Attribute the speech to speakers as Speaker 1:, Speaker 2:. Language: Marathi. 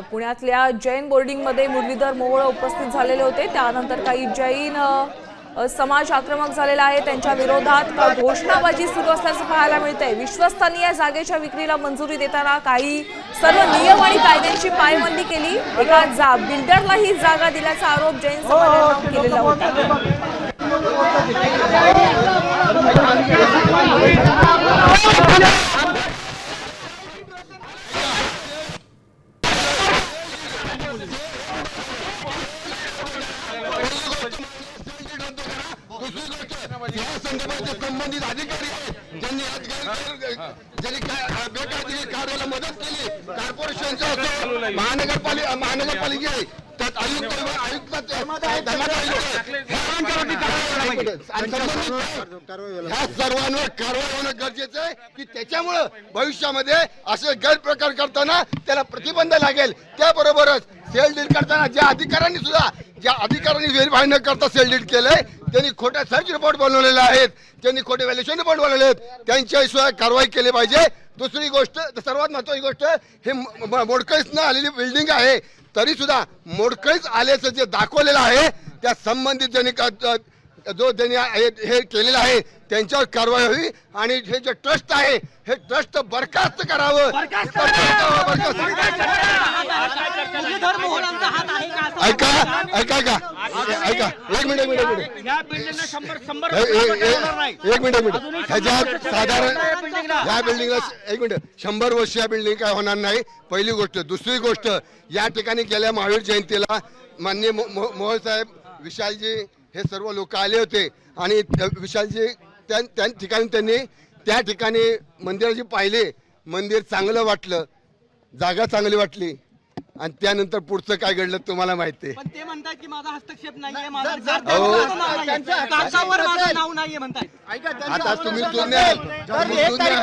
Speaker 1: तर पुण्यातल्या जैन बोर्डिंगमध्ये मुरलीधर मोहोळ उपस्थित झालेले होते. त्यानंतर काही जैन समाज आक्रमक झालेला आहे. त्यांच्या विरोधात घोषणाबाजी सुरू असल्याचं पाहायला मिळतंय. विश्वस्तनीय जागेच्या विक्रीला मंजुरी देताना काही सर्व नियम आणि कायद्यांची पायमल्ली केली. एका जा बिल्डरलाही जागा दिल्याचा आरोप जैन समाजानं केलेला होता.
Speaker 2: या संबंधित अधिकारी आहेत ज्यांनी आज ज्यांनी बेकायदेशीर कार्याला मदत केली कॉर्पोरेशनचं महानगरपालिका महानगरपालिका आहे त्यात आयुक्त आयुक्त धर्मादाय. ह्या सर्वांवर कारवाई होणं गरजेचं आहे की त्याच्यामुळं भविष्यामध्ये असे गैरप्रकार करताना त्याला प्रतिबंध लागेल. त्याबरोबरच सेल डील करताना ज्या अधिकाऱ्यांनी सुद्धा ज्या अधिकाऱ्यांनी व्हेरीफाय न करता सेल डील केलंय त्यांनी खोट्या सर्च रिपोर्ट बनवलेले आहेत. त्यांनी खोटे व्हॅल्युएशन रिपोर्ट बनवले आहेत. त्यांच्याही सुद्धा कारवाई केली पाहिजे. दुसरी गोष्ट सर्वात महत्वाची गोष्ट हे मोडकळीच न आलेली बिल्डिंग आहे. तरी सुद्धा मोडकळीच आल्याचं जे दाखवलेलं आहे त्या संबंधित ज्यांनी जो त्यांनी हे- केलेलं आहे त्यांच्यावर कारवाई व्हावी आणि हे जे ट्रस्ट आहे हे ट्रस्ट बरखास्त करावं. ऐका ऐका ऐका. ऐका. एक मिनिट एक मिनिट एक मिनिट. मिनिट एक मिनिट. ह्याच्यात साधारण
Speaker 3: बिल्डिंगला.
Speaker 2: या बिल्डिंगला एक मिनिट. शंभर वर्ष या बिल्डिंग काय होणार नाही. पहिली गोष्ट. दुसरी गोष्ट या ठिकाणी गेल्या महावीर जयंतीला मान्य मोहोळ साहेब विशालजी हे सर्व लोक आले होते. आणि विशालजी त्या त्या ठिकाणी त्यांनी त्या ठिकाणी मंदिराची पाहिले. मंदिर चांगलं वाटलं. जागा चांगली वाटली. आणि त्यानंतर पुढचं काय घडलं तुम्हाला माहिती आहे.
Speaker 3: पण ते म्हणतात की माझा हस्तक्षेप नाहीये माझा. कागदावर नाव नाहीये
Speaker 2: आता तुम्ही जुन्या तुम्ही जुन्या